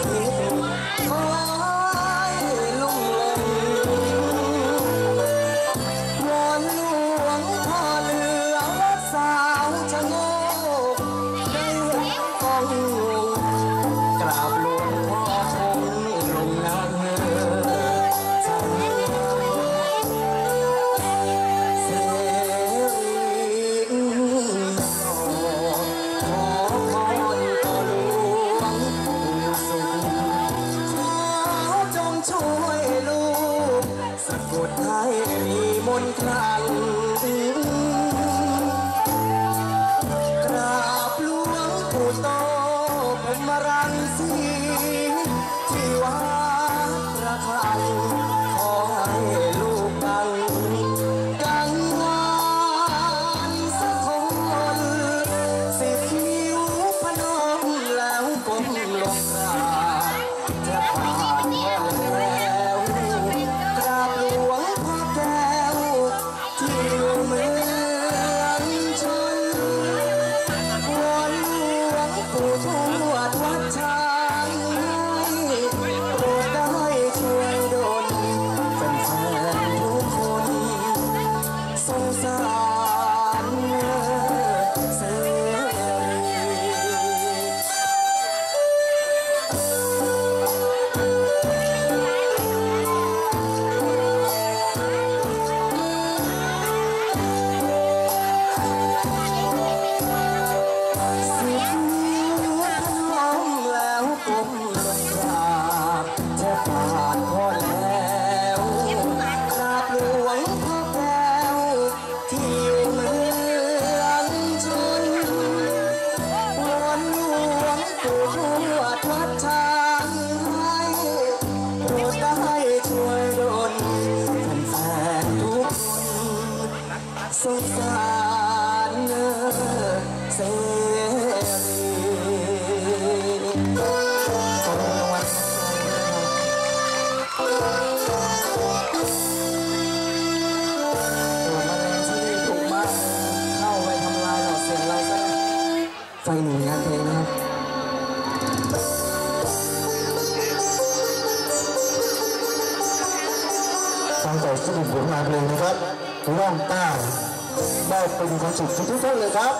จริงใครเไฟหนึ่งงานเพลงนะครับฟังจากสรุปผลงานเพลงนะครับร่องใต้ได้เป็นความสุขทุกท่านเลยครับ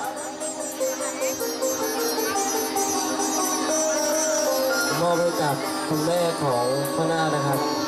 มอบให้กับคุณแม่ของพ่อหน้านะครับ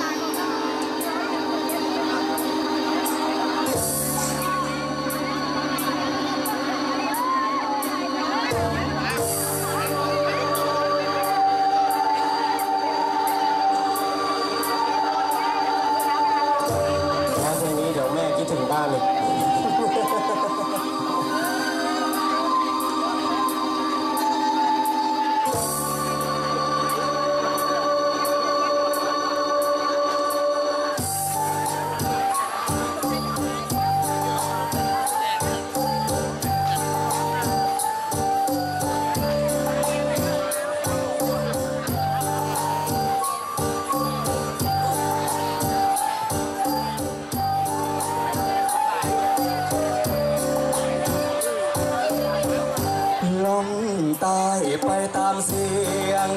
ไปตามเสียง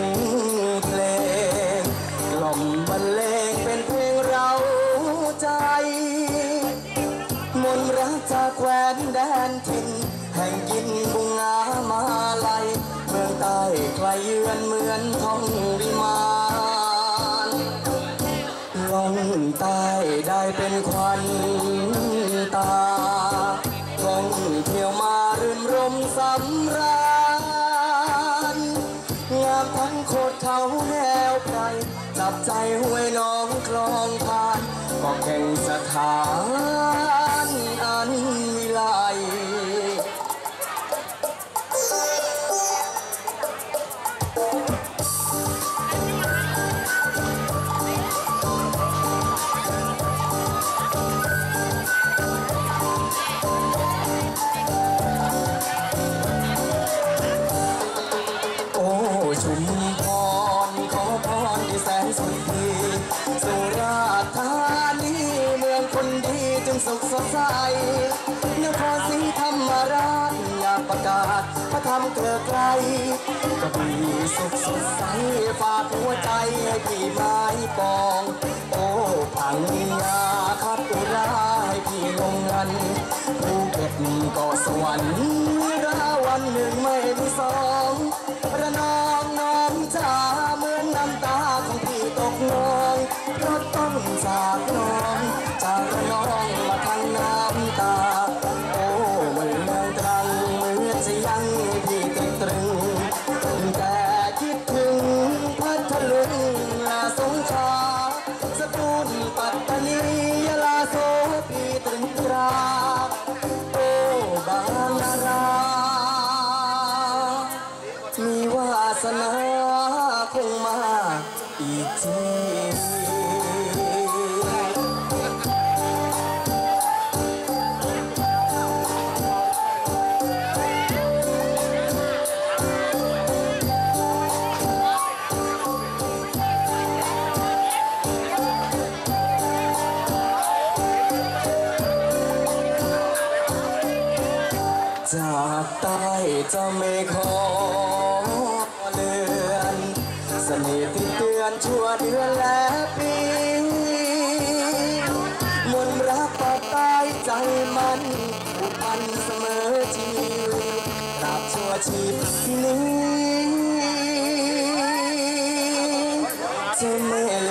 เพลง กล่อมบรรเลงเป็นเพลงเราใจ มนต์รักจากแคว้นแดนถิ่น แห่งยินบุงงามาลัยเมืองใต้ใครเยือนเหมือนท้องวิมานลงใต้ได้เป็นควันตาท่องเที่ยวมารื่นรมสำราญ โคตรเขาแนวไพรจับใจห้วยน้องคลองทานก็แข่งสถาน ประกาศพระธรรมเกลือไกลกระบี่สุขสดใสฝากหัวใจให้พี่ไม้ปอง โอ้พังยาคัดตุราให้พี่ลงงันภูเก็ตเก็สวรรค์ราวันหนึ่งไม่มีสองระนองน้องจ๋าเหมือนน้ำตาของพี่ตกนองเพราะต้องจากน้อง นาคงมาอีกทีจากใต้จะไม่ขอ สน่ห์ที่เตือนชั่วเดือนและปีมนต์รักต่อใต้ใจมันผูกพันเสมอชีวิตตราบชั่วชีพนี้จะไม่